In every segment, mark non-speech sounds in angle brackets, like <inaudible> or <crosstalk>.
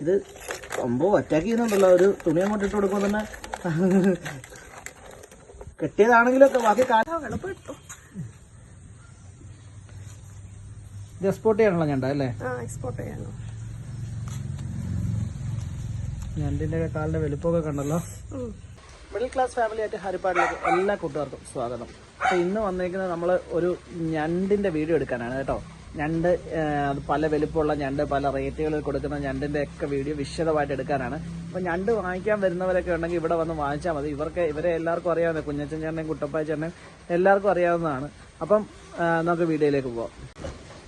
ഇത് സംഭവം അറ്റാക്ക് ചെയ്യുന്നുണ്ടല്ലോ ഒരു തുണി അങ്ങോട്ട് ഇട്ട് കൊടുക്കുമ്പോൾ തന്നെ കെട്ടിയതാണെങ്കിലൊക്കെ ബാക്കി കാലം ഇത് എക്സ്പോർട്ട് ചെയ്യാനുള്ള ഞണ്ട അല്ലേ? ആ എക്സ്പോർട്ട് ചെയ്യാനോ. ഞണ്ടിന്റെ കാലിന്റെ വലുപ്പമൊക്കെ കണ്ടല്ലോ. മിഡിൽ ക്ലാസ് ഫാമിലി ആയിട്ട് ഹരിപ്പാടിലേക്ക് എല്ലാ കൂട്ടുകാർക്കും സ്വാഗതം. അപ്പൊ ഇന്ന് വന്നേക്കുന്നത് നമ്മൾ ഒരു ഞണ്ടിന്റെ വീഡിയോ എടുക്കാനാണ് കേട്ടോ. ഞണ്ട് പല വലുപ്പമുള്ള ഞണ്ട് പല റേറ്റുകളിൽ കൊടുക്കുന്ന ഞണ്ടിന്റെ ഒക്കെ വീഡിയോ വിശദമായിട്ട് എടുക്കാനാണ്. അപ്പോൾ ഞണ്ട് വാങ്ങിക്കാൻ വരുന്നവരൊക്കെ ഉണ്ടെങ്കിൽ ഇവിടെ വന്ന് വാങ്ങിച്ചാൽ മതി. ഇവർക്ക് ഇവരെ എല്ലാവർക്കും അറിയാവുന്ന കുഞ്ഞച്ചൻ ചേട്ടനെയും കുട്ടപ്പായ ചേട്ടനെയും എല്ലാവർക്കും അറിയാവുന്നതാണ്. അപ്പം നമുക്ക് വീഡിയോയിലേക്ക് പോവാം.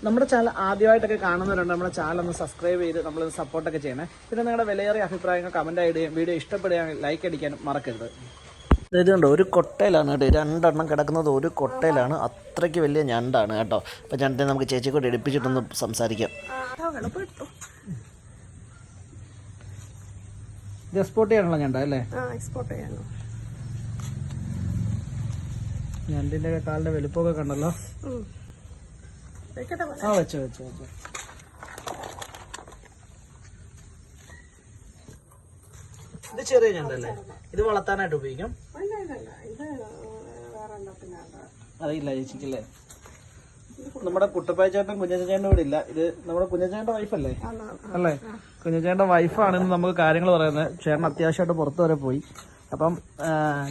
നമ്മുടെ ചാനൽ ആദ്യമായിട്ടൊക്കെ കാണുന്നവരുണ്ട് നമ്മുടെ ചാനൽ ഒന്ന് സബ്സ്ക്രൈബ് ചെയ്ത് നമ്മൾ സപ്പോർട്ടൊക്കെ ചെയ്യണേ. പിന്നെ നിങ്ങളുടെ വിലയേറിയ അഭിപ്രായങ്ങൾ കമന്റ് ഇടുകയും വീഡിയോ ഇഷ്ടപ്പെടുകയാണെങ്കിൽ ലൈക്ക് അടിക്കാനും മറക്കരുത്. ഇതുണ്ട് ഒരു കൊട്ടയിലാണ് കേട്ടോ. രണ്ടെണ്ണം കിടക്കുന്നത് ഒരു കൊട്ടയിലാണ്. അത്രയ്ക്ക് വലിയ ഞണ്ടാണ് കേട്ടോ. അപ്പം ഞണ്ടിനെ നമുക്ക് ചേച്ചി കൂടെ എടുപ്പിച്ചിട്ടൊന്ന് സംസാരിക്കാം. ഇത് എക്സ്പോർട്ട് ചെയ്യാനുള്ള ഞണ്ട അല്ലേ? എക്സ്പോർട്ട് ചെയ്യാനോ. ഞണ്ടിന്റെ കാലിന്റെ വലുപ്പമൊക്കെ കണ്ടല്ലോ. ആ വെച്ചോ വെച്ചോ വെച്ചോ. ഇത് ചെറിയ ഞണ്ടല്ലേ? ഇത് വളർത്താനായിട്ട് ഉപയോഗിക്കും? അറിയില്ല ചേച്ചിക്കല്ലേ. നമ്മുടെ കുട്ടപ്പായച്ചേട്ടൻ ചേട്ടൻ ഇവിടെ കൂടെ ഇല്ല ഇത് നമ്മുടെ കുഞ്ഞച്ചേട്ടന്റെ വൈഫല്ലേ അല്ലേ? കുഞ്ഞച്ചേട്ടന്റെ വൈഫാണെന്ന് നമുക്ക് കാര്യങ്ങൾ പറയുന്നത്. ചേട്ടൻ അത്യാവശ്യമായിട്ട് പുറത്ത് വരെ പോയി. അപ്പം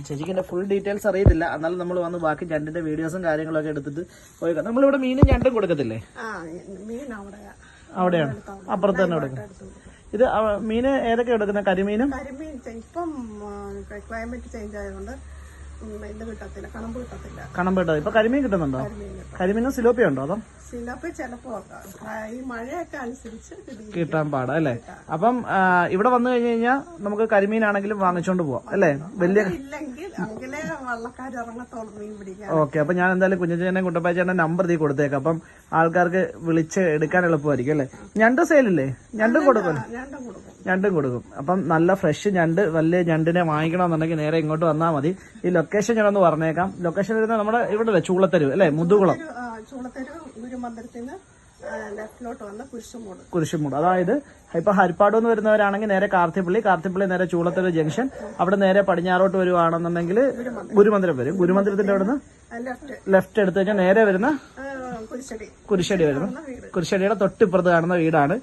ചേച്ചിക്ക് എന്റെ ഫുൾ ഡീറ്റെയിൽസ് അറിയത്തില്ല. എന്നാലും നമ്മൾ വന്ന് ബാക്കി ഞണ്ടിന്റെ വീഡിയോസും കാര്യങ്ങളൊക്കെ എടുത്തിട്ട് പോയി നമ്മളിവിടെ മീനും ഞണ്ടും കൊടുക്കത്തില്ലേ? ആ മീൻ അവിടെ. അവിടെയാണ്. അപ്പുറത്ത് തന്നെ കൊടുക്കുന്നത് ഇത് മീൻ ഏതൊക്കെ എടുക്കുന്നത്? കരിമീനും? കരിമീൻ ഇപ്പം ക്ലൈമറ്റ് ചേഞ്ച് ആയതുകൊണ്ട് ഇത് കിട്ടത്തില്ല. കണമ്പ് കിട്ടത്തില്ല. കണമ്പേട്ടത് ഇപ്പൊ കരിമീൻ കിട്ടുന്നുണ്ടോ? കരിമീൻ കിട്ടും. കരിമീനും സിലോപ്പിയ ഉണ്ടോ അതോ? സിലപ്പ് ചിലപ്പോ ആ, ഈ മഴയൊക്കെ അനുസരിച്ച് കിട്ടാൻ പാടാ അല്ലേ? അപ്പം ആ, ഇവിടെ വന്നു കഴിഞ്ഞു കഴിഞ്ഞാൽ നമുക്ക് കരിമീനാണെങ്കിലും വാങ്ങിച്ചോണ്ട് പോവാം അല്ലേ? വലിയ ഇല്ലെങ്കിൽ അങ്കിലേ വള്ളക്കാർ ഇറങ്ങത്തോളം മീൻ പിടിക്കാൻ. ഓക്കെ അപ്പൊ ഞാൻ എന്തായാലും കുഞ്ഞച്ചേട്ടൻ കുട്ടപ്പാച്ചേട്ടൻ നമ്പർ തീ കൊടുത്തേക്കാം. അപ്പം ആൾക്കാർക്ക് വിളിച്ച് എടുക്കാൻ എളുപ്പമായിരിക്കും അല്ലേ? ഞണ്ട് സെയിലില്ലേ? ഞണ്ടും കൊടുക്കും ഞണ്ടും കൊടുക്കും. ഞണ്ടും കൊടുക്കും. അപ്പം നല്ല ഫ്രഷ് ഞണ്ട് വലിയ ഞണ്ടിനെ വാങ്ങിക്കണമെന്നുണ്ടെങ്കിൽ നേരെ ഇങ്ങോട്ട് വന്നാൽ മതി. ഈ ലൊക്കേഷൻ ഞാനൊന്ന് പറഞ്ഞേക്കാം. ലൊക്കേഷൻ വരുന്നത് നമ്മുടെ ഇവിടെ അല്ലേ? ചൂളത്തരു അല്ലേ മുതുകുളം ലെഫ്റ്റിലോട്ട് വന്ന് കുരിശുമൂട്. കുരിശുമൂട്. അതായത് ഇപ്പൊ ഹരിപ്പാട് എന്ന് വരുന്നവരാണെങ്കിൽ നേരെ കാർത്തിപ്പള്ളി കാർത്തിപ്പള്ളി നേരെ ചൂളത്തര ജംഗ്ഷൻ അവിടെ നേരെ പടിഞ്ഞാറോട്ട് വരുവാണെന്നുണ്ടെങ്കിൽ ഗുരുമന്ദിരം. വരും. ഗുരുമന്ദിരത്തിന്റെ അവിടെ നിന്ന് ലെഫ്റ്റ്. എടുത്തു കഴിഞ്ഞാൽ നേരെ വരുന്ന കുരിശടി. വരുന്നു. കുരിശടിയുടെ തൊട്ടിപ്പുറത്ത് കാണുന്ന വീടാണ്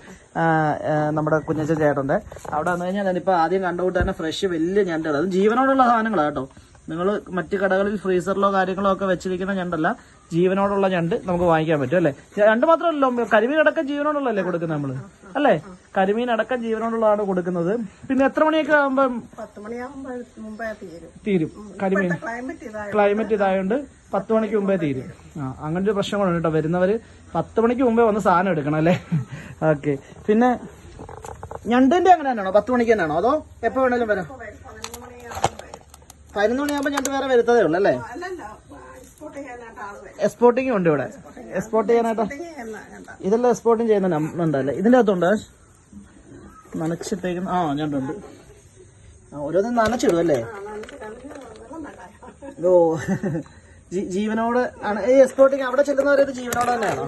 നമ്മുടെ കുഞ്ഞച്ചൻ ചേട്ടന്റെ അവിടെ വന്നു കഴിഞ്ഞാൽ ഞാനിപ്പോ ആദ്യം കണ്ടുകൊണ്ട് തന്നെ ഫ്രഷ് വലിയ ഞണ്ടുകൾ അത് ജീവനോടുള്ള സാധനങ്ങളാണ് കേട്ടോ. നിങ്ങൾ മറ്റ് കടകളിൽ ഫ്രീസറിലോ കാര്യങ്ങളോ ഒക്കെ വെച്ചിരിക്കുന്ന ഞണ്ടല്ല ജീവനോടുള്ള ഞണ്ട് നമുക്ക് വാങ്ങിക്കാൻ പറ്റും അല്ലേ? ഞണ്ട് മാത്രമല്ലല്ലോ കരിമീൻ അടക്കം ജീവനോടുള്ളല്ലേ കൊടുക്കുന്നത് നമ്മൾ അല്ലേ? കരിമീൻ അടക്കം ജീവനോടുള്ളതാണ് കൊടുക്കുന്നത്. പിന്നെ എത്ര മണിയൊക്കെ മുമ്പേ തീരും. കരിമീൻ. ക്ലൈമറ്റ് ഇതായോണ്ട്. പത്ത് മണിക്ക് മുമ്പേ തീരും. ആ അങ്ങനെ ഒരു പ്രശ്നം കൂടെ കേട്ടോ വരുന്നവര് പത്ത് മണിക്ക് മുമ്പേ വന്ന് സാധനം എടുക്കണം അല്ലേ? <laughs> ഓക്കെ പിന്നെ ഞണ്ടിന്റെ അങ്ങനെ തന്നെയാണോ? പത്ത് മണിക്ക് തന്നെയാണോ? അതോ എപ്പോ വേണേലും വരും? പതിനൊന്ന് മണിയാകുമ്പോൾ ഞണ്ട് വേറെ വരുത്തതേ ഉള്ളൂ അല്ലേ? അല്ലല്ല എക്സ്പോർട്ട് ചെയ്യാനായിട്ട് ആൾ എക്സ്പോർട്ടിങ് ഉണ്ട് ഇവിടെ. എക്സ്പോർട്ട് ചെയ്യാനായിട്ട് ഇതെല്ലാം എക്സ്പോർട്ടിങ് ചെയ്യുന്ന ഉണ്ടല്ലേ? ഇതിന്റെ അകത്തുണ്ട്? നനച്ചിട്ടേക്കുന്ന ആ ഞണ്ടുണ്ട് ഓരോന്നും നനച്ചിടും അല്ലേ ഓ ജീവനോട് ആണ്. ഈ എക്സ്പോർട്ടിങ് അവിടെ ചെല്ലുന്നവരത് ജീവനോട് തന്നെയാണോ?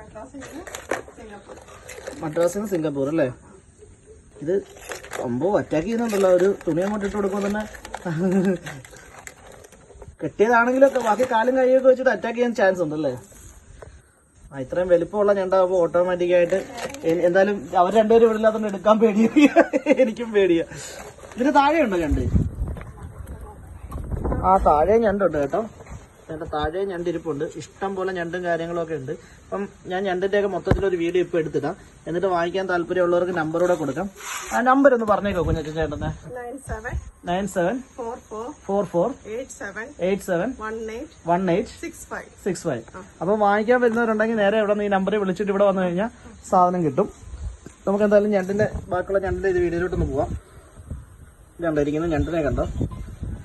മദ്രാസിന് മദ്രാസിൽ നിന്ന് സിംഗപ്പൂർ അല്ലേ? ഇത് സംഭവം അറ്റാക്ക് ചെയ്യുന്നുണ്ടല്ലോ. ഒരു തുണി അങ്ങോട്ട് ഇട്ട് കൊടുക്കുമ്പോൾ തന്നെ കെട്ടിയതാണെങ്കിലൊക്കെ ബാക്കി കാലും കൈയൊക്കെ വെച്ചിട്ട് അറ്റാക്ക് ചെയ്യാൻ ചാൻസ് ഉണ്ടല്ലേ? ആ ഇത്രയും വലിപ്പമുള്ള ഞണ്ടാകുമ്പോൾ ഓട്ടോമാറ്റിക് ആയിട്ട് എന്തായാലും അവർ രണ്ടുപേരും ഇവിടെ എടുക്കാൻ പേടിയ. എനിക്കും പേടിയാ. ഇതിന് താഴെയുണ്ടോ ഞണ്ട്? ആ താഴെ ഞണ്ടുണ്ട് കേട്ടോ. എന്റെ താഴെ ഞണ്ടിരിപ്പുണ്ട്. ഇഷ്ടം പോലെ ഞണ്ടും കാര്യങ്ങളൊക്കെ ഉണ്ട്. അപ്പം ഞാൻ ഞണ്ടിന്റെയൊക്കെ മൊത്തത്തിലൊരു വീഡിയോ ഇപ്പോൾ എടുത്തിടാം. എന്നിട്ട് വാങ്ങിക്കാൻ താല്പര്യമുള്ളവർക്ക് നമ്പർ കൂടെ കൊടുക്കാം. ആ നമ്പർ ഒന്ന് പറഞ്ഞേക്കോ കുഞ്ഞച്ചൻ ചേട്ടനെ. Nine seven four four eight seven one eight six five six five appam വാങ്ങിക്കാൻ വരുന്നവരുണ്ടെങ്കിൽ നേരെ ഇവിടെ നിന്ന് ഈ നമ്പറിൽ വിളിച്ചിട്ട് ഇവിടെ വന്നു കഴിഞ്ഞാൽ സാധനം കിട്ടും. നമുക്ക് എന്തായാലും ഞണ്ടിന്റെ ബാക്കിയുള്ള ഞണ്ടിന്റെ ഇത് വീഡിയോയിലോട്ടൊന്ന് പോവാം. കണ്ടിരിക്കുന്ന ഞണ്ടിനെ കണ്ടോ?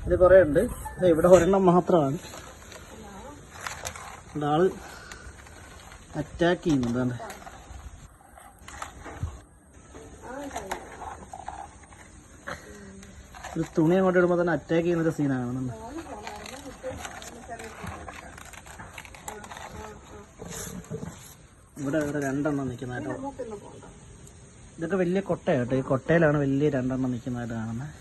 ഇത് കുറേ ഉണ്ട്. ഇവിടെ ഒരെണ്ണം മാത്രമാണ്. ആൾ അറ്റാക്ക് ചെയ്യുന്നുണ്ട്. ഒരു തുണി അങ്ങോട്ട് ഇടുമ്പോൾ തന്നെ അറ്റാക്ക് ചെയ്യുന്നൊരു സീനാണ് ഇവിടെ ഇവിടെ രണ്ടെണ്ണം നിൽക്കുന്ന കേട്ടോ മൂക്കിന്ന് പോകണ്ട ഇതൊക്കെ വലിയ കൊട്ടയാട്ടോ ഈ കൊട്ടയിലാണ് വലിയ രണ്ടെണ്ണം നിൽക്കുന്നതായിട്ട് കാണുന്നത്.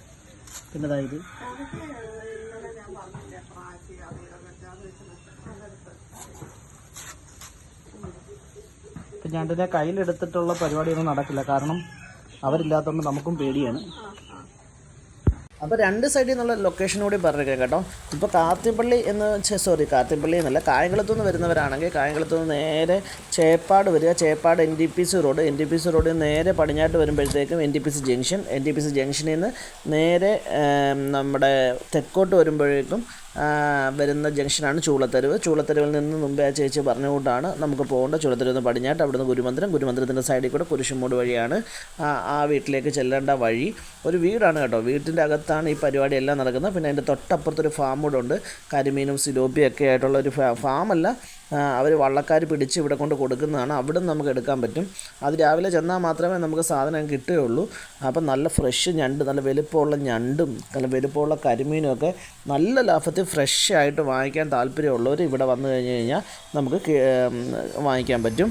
പിന്നെ ഇതാ ഇത് അതൊക്കെ ഇന്നലെ ഞാൻ പറഞ്ഞില്ലേ പ്രാച്ചി അത് ഇതൊക്കെ അത് വെച്ച് അതെടുത്ത് ഞാൻ ഞണ്ടിനെ കയ്യിലെടുത്തിട്ടുള്ള പരിപാടിയൊന്നും നടക്കില്ല. കാരണം അവരില്ലാത്തതുകൊണ്ട് നമുക്കും പേടിയാണ്. അപ്പോൾ രണ്ട് സൈഡിൽ നിന്നുള്ള ലൊക്കേഷൻ കൂടി പറഞ്ഞേക്കാം കേട്ടോ. ഇപ്പോൾ കാത്തിപ്പള്ളി എന്ന് സോറി കാത്തിപ്പള്ളി എന്നല്ല കായംകുളത്തു നിന്ന് വരുന്നവരാണെങ്കിൽ കായംകുളത്തു നിന്ന് നേരെ ചേപ്പാട് വരിക. Cheppad N D P C road N D P C റോഡിൽ നേരെ പടിഞ്ഞാട്ട് വരുമ്പോഴത്തേക്കും N D P C junction N D P C ജംഗ്ഷനിൽ നിന്ന് നേരെ നമ്മുടെ തെക്കോട്ട് വരുമ്പോഴേക്കും വരുന്ന ജംഗ്ഷനാണ് ചൂളത്തെരുവ്. ചൂളത്തെരുവിൽ നിന്ന് മുമ്പേ ആ ചേച്ചി പറഞ്ഞുകൊണ്ടാണ് നമുക്ക് പോകേണ്ട ചൂളത്തെരുവ് നിന്ന് പടിഞ്ഞാട്ട് അവിടുന്ന് ഗുരുമന്ദിരം. ഗുരുമന്ദിരത്തിന്റെ സൈഡിൽ കൂടെ കുരിശുമൂട് വഴിയാണ് ആ വീട്ടിലേക്ക് ചെല്ലേണ്ട വഴി. ഒരു വീടാണ് കേട്ടോ. വീട്ടിന്റെ അകത്താണ് ഈ പരിപാടി എല്ലാം നടക്കുന്നത്. പിന്നെ അതിന്റെ തൊട്ടപ്പുറത്തൊരു ഫാം കൂടെ ഉണ്ട്. കരിമീനും സിലോപ്പിയും ആയിട്ടുള്ള ഒരു ഫാമല്ല അവർ വള്ളക്കാർ പിടിച്ച് ഇവിടെ കൊണ്ട് കൊടുക്കുന്നതാണ്. അവിടെ നമുക്ക് എടുക്കാൻ പറ്റും. അത് രാവിലെ ചെന്നാൽ മാത്രമേ നമുക്ക് സാധനം കിട്ടുകയുള്ളൂ. അപ്പം നല്ല ഫ്രഷ് ഞണ്ട് നല്ല വലുപ്പമുള്ള ഞണ്ടും നല്ല വലുപ്പമുള്ള കരിമീനും ഒക്കെ നല്ല ലാഭത്തിൽ ഫ്രഷ് ആയിട്ട് വാങ്ങിക്കാൻ താല്പര്യമുള്ളവർ ഇവിടെ വന്നു കഴിഞ്ഞ് കഴിഞ്ഞാൽ നമുക്ക് വാങ്ങിക്കാൻ പറ്റും.